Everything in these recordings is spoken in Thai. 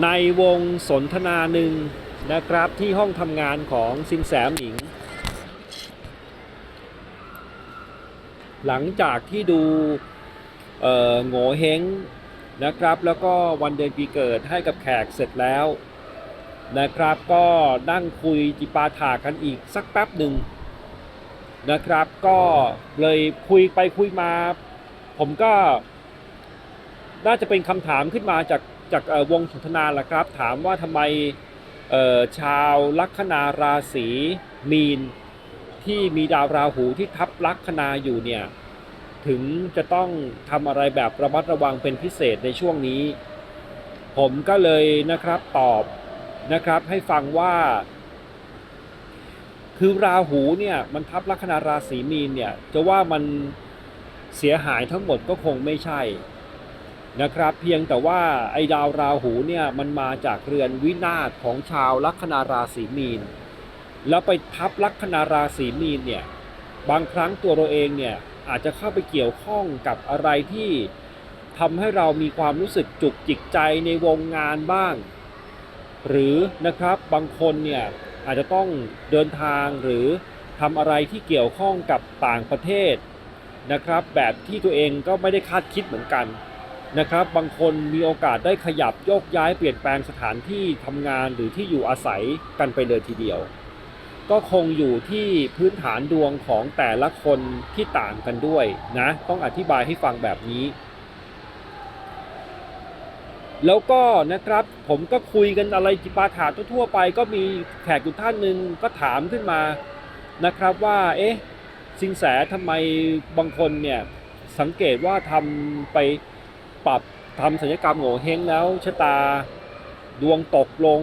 ในวงสนทนาหนึ่งนะครับที่ห้องทำงานของสินแสหมิง หลังจากที่ดูโง่เฮงนะครับ แล้วก็วันเดือนปีเกิดให้กับแขกเสร็จแล้วนะครับ ก็นั่งคุยจิปาถากันอีกสักแป๊บหนึ่งนะครับ ก็เลยคุยไปคุยมา ผมก็น่าจะเป็นคำถามขึ้นมาจาก จากวงสนทนาแหละครับ ถามว่าทำไมชาวลัคนาราศีมีน ที่มีดาวราหูที่ทับลัคนาอยู่เนี่ยถึงจะต้องทำอะไรแบบระมัดระวังเป็นพิเศษในช่วงนี้ ผมก็เลยนะครับตอบนะครับให้ฟังว่า คือราหูเนี่ยมันทับลัคนาราศีมีนเนี่ยจะว่ามันเสียหายทั้งหมดก็คงไม่ใช่ นะครับ เพียงแต่ว่าไอ้ดาวราหูเนี่ยมันมาจากเรือนวินาศของชาวลัคนาราศีมีน แล้วไปทับลัคนาราศีมีนเนี่ยบางครั้งตัวเราเองเนี่ยอาจจะเข้าไปเกี่ยวข้องกับอะไรที่ทำให้เรามีความรู้สึกจุกจิกใจในวงงานบ้าง หรือนะครับบางคนเนี่ยอาจจะต้องเดินทางหรือทำอะไรที่เกี่ยวข้องกับต่างประเทศนะครับ แบบที่ตัวเองก็ไม่ได้คาดคิดเหมือนกัน นะครับบางคนมีโอกาสได้ขยับโยกย้ายเปลี่ยนแปลงสถานที่ทำงานหรือที่อยู่อาศัยกันไปเลยทีเดียว ก็คงอยู่ที่พื้นฐานดวงของแต่ละคนที่ต่างกันด้วยนะต้องอธิบายให้ฟังแบบนี้ แล้วก็นะครับผมก็คุยกันอะไรจิปาถาทั่วๆไป ก็มีแขกอยู่ท่านหนึ่งก็ถามขึ้นมานะครับว่าเอ๊ะสินแสทำไมบางคนเนี่ยสังเกตว่าทำไป ปรับทำศัลยกรรมโง่เฮงแล้วชะตาดวงตกลง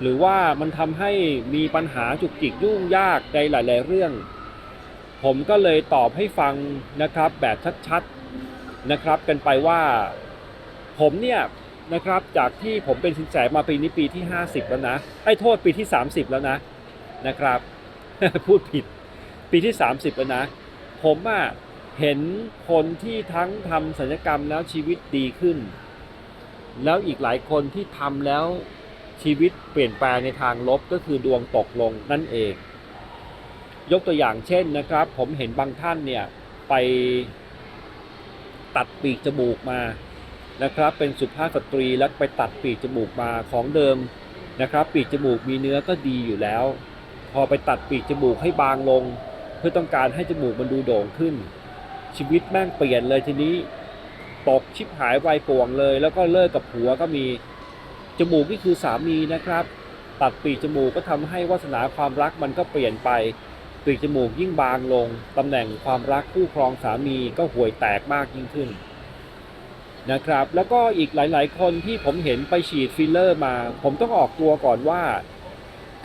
หรือว่ามันทำให้มีปัญหาจุกจิกยุ่งยากในหลาย ๆ เรื่อง ผมก็เลยตอบให้ฟังนะครับแบบชัดๆนะครับกันไปว่า ผมเนี่ยนะครับจากที่ผมเป็นสินแสมาปีนี้ปีที่ 50 แล้วนะไอ้โทษปีที่ 30 แล้วนะนะครับ พูดผิดปีที่ 30 แล้วนะ ผมอะ เห็นคนที่ทั้งทำศัลยกรรมแล้วชีวิตดีขึ้น แล้วอีกหลายคนที่ทำแล้วชีวิตเปลี่ยนแปลงในทางลบก็คือดวงตกลงนั่นเอง ยกตัวอย่างเช่นนะครับ ผมเห็นบางท่านเนี่ยไปตัดปีกจมูกมานะครับ เป็นสุภาพสตรีแล้วไปตัดปีกจมูกมาของเดิมนะครับ ปีกจมูกมีเนื้อก็ดีอยู่แล้ว พอไปตัดปีกจมูกให้บางลง เพื่อต้องการให้จมูกมันดูโด่งขึ้น ชีวิตแม่งเปลี่ยนเลยทีนี้ตกชิบหายวป่วงเลย แล้วก็เลิกกับผัวก็มี จมูกนี่คือสามีนะครับ ตัดปีกจมูกก็ทำให้วาสนาความรักมันก็เปลี่ยนไปปีกจมูกยิ่งบางลงตำแหน่งความรักคู่ครองสามีก็ห่วยแตกมากยิ่งขึ้นนะครับ แล้วก็อีกหลาย ๆ คนที่ผมเห็นไปฉีดฟิลเลอร์มา ผมต้องออกตัวก่อนว่า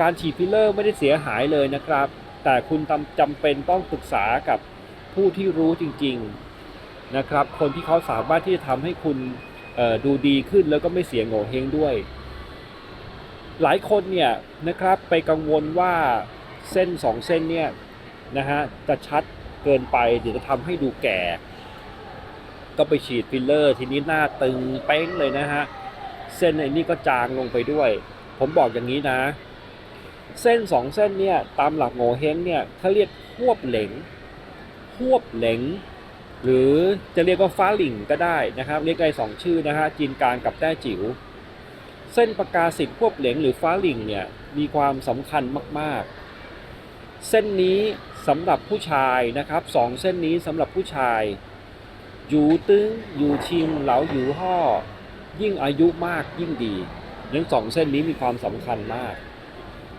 การฉีดฟิลเลอร์ไม่ได้เสียหายเลยนะครับ แต่คุณจำจำเป็นต้องปรึกษากับ ผู้ที่รู้จริงๆนะครับ คนที่เขาสามารถที่จะทำให้คุณดูดีขึ้นแล้วก็ไม่เสียโง่เฮงด้วย หลายคนเนี่ยนะครับไปกังวลว่าเส้นสองเส้นเนี่ยนะฮะจะชัดเกินไปเดี๋ยวจะทำให้ดูแก่ ก็ไปฉีดฟิลเลอร์ ทีนี้หน้าตึงเป้งเลยนะฮะเส้นไอ้นี่ก็จางลงไปด้วย ผมบอกอย่างนี้นะ เส้นสองเส้นเนี่ยตามหลักโง่เฮงเนี่ยเขาเรียกควบเหลง ควบเหลงหรือจะเรียกว่าฟ้าหลิงก็ได้นะครับ เรียกได้สองชื่อนะฮะจีนกลางกับแต้จิ๋วเส้นประกาศิทธิ์ควบเหลงหรือฟ้าหลิงเนี่ยมีความสำคัญมาก ๆ เส้นนี้สำหรับผู้ชายนะครับสองเส้นนี้สำหรับผู้ชายหยูตึ้งหยูชิงเหลาหยูห่อยิ่งอายุมากยิ่งดีทั้งสองเส้นนี้มีความสำคัญมาก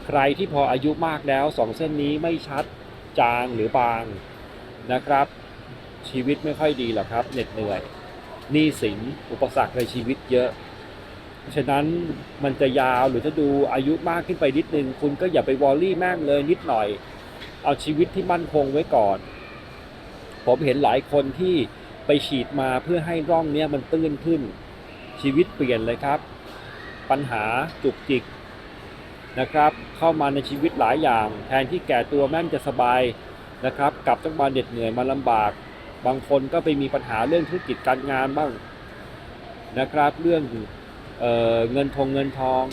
ใครที่พออายุมากแล้วสองเส้นนี้ไม่ชัดจางหรือบาง นะครับ ชีวิตไม่ค่อยดีหรอกครับเหน็ดเหนื่อยหนี้สินอุปสรรคในชีวิตเยอะฉะนั้นมันจะยาวหรือจะดูอายุมากขึ้นไปนิดนึง คุณก็อย่าไปวอลลี่แม่งเลยนิดหน่อย เอาชีวิตที่มั่นคงไว้ก่อน ผมเห็นหลายคนที่ไปฉีดมาเพื่อให้ร่องเนี้ยมันตื้นขึ้น ชีวิตเปลี่ยนเลยครับ ปัญหาจุกจิกนะครับ เข้ามาในชีวิตหลายอย่าง แทนที่แก่ตัวแม่งจะสบาย นะครับกลับต้องมาเหน็ดเหนื่อยมาลำบาก บางคนก็ไปมีปัญหาเรื่องธุรกิจการงานบ้างนะครับ เรื่องเออเงินทองเงินทอง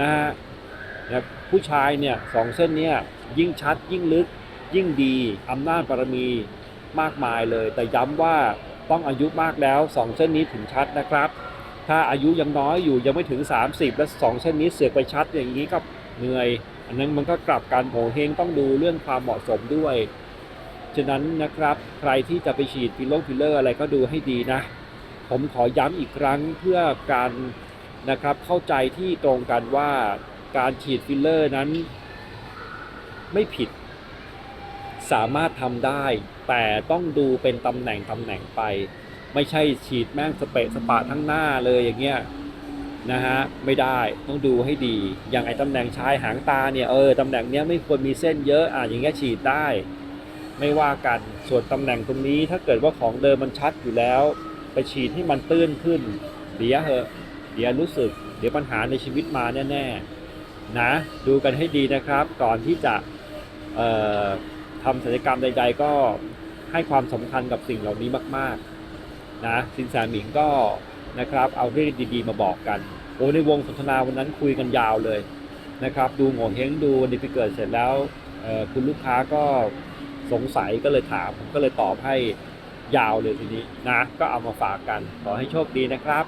นะฮะนะผู้ชายเนี่ยสองเส้นเนี่ยยิ่งชัดยิ่งลึกยิ่งดีอำนาจบารมีมากมายเลย แต่ย้ำว่าต้องอายุมากแล้วสองเส้นนี้ถึงชัดนะครับ ถ้าอายุยังน้อยอยู่ยังไม่ถึง 30 และสองเส้นนี้เสือกไปชัดอย่างนี้ก็เหนื่อย อันนั้นมันก็กลับกันโหเฮงต้องดูเรื่องความเหมาะสมด้วย ฉะนั้นนะครับใครที่จะไปฉีดฟิลเลฟิลเลอร์อะไรก็ดูให้ดีนะ ผมขอย้ำอีกครั้งเพื่อการนะครับเข้าใจที่ตรงกันว่าการฉีดฟิลเลอร์นั้น ไม่ผิด สามารถทำได้ แต่ต้องดูเป็นตำแหน่งตำแหน่งไป ไม่ใช่ฉีดแม่งสเปะสปะทั้งหน้าเลยอย่างเงี้ยนะฮะไม่ได้ต้องดูให้ดี อย่างไอ้ตำแหน่งชายหางตาเนี่ยเออตำแหน่งเนี้ยไม่ควรมีเส้นเยอะอะอย่างเงี้ยฉีดได้ ไม่ว่ากันส่วนตำแหน่งตรงนี้ถ้าเกิดว่าของเดิมมันชัดอยู่แล้ว ไปฉีดให้มันตื้นขึ้น เดี๋ยวเหอะเดี๋ยวรู้สึก เดี๋ยวปัญหาในชีวิตมาแน่ๆนะดูกันให้ดีนะครับ ก่อนที่จะทำศัลยกรรมใด ๆ ก็ให้ความสำคัญกับสิ่งเหล่านี้มากๆนะสินแสหมิงก็นะครับเอาเรื่องดีๆ มาบอกกันโอ้ในวงสนทนาวันนั้นคุยกันยาวเลยนะครับ ดูโง่เฮงดูวันดีไปเกิดเสร็จแล้วคุณลูกค้าก็ สงสัยก็เลยถามผมก็เลยตอบให้ยาวเลยทีนี้นะ ก็เอามาฝากกันขอให้โชคดีนะครับ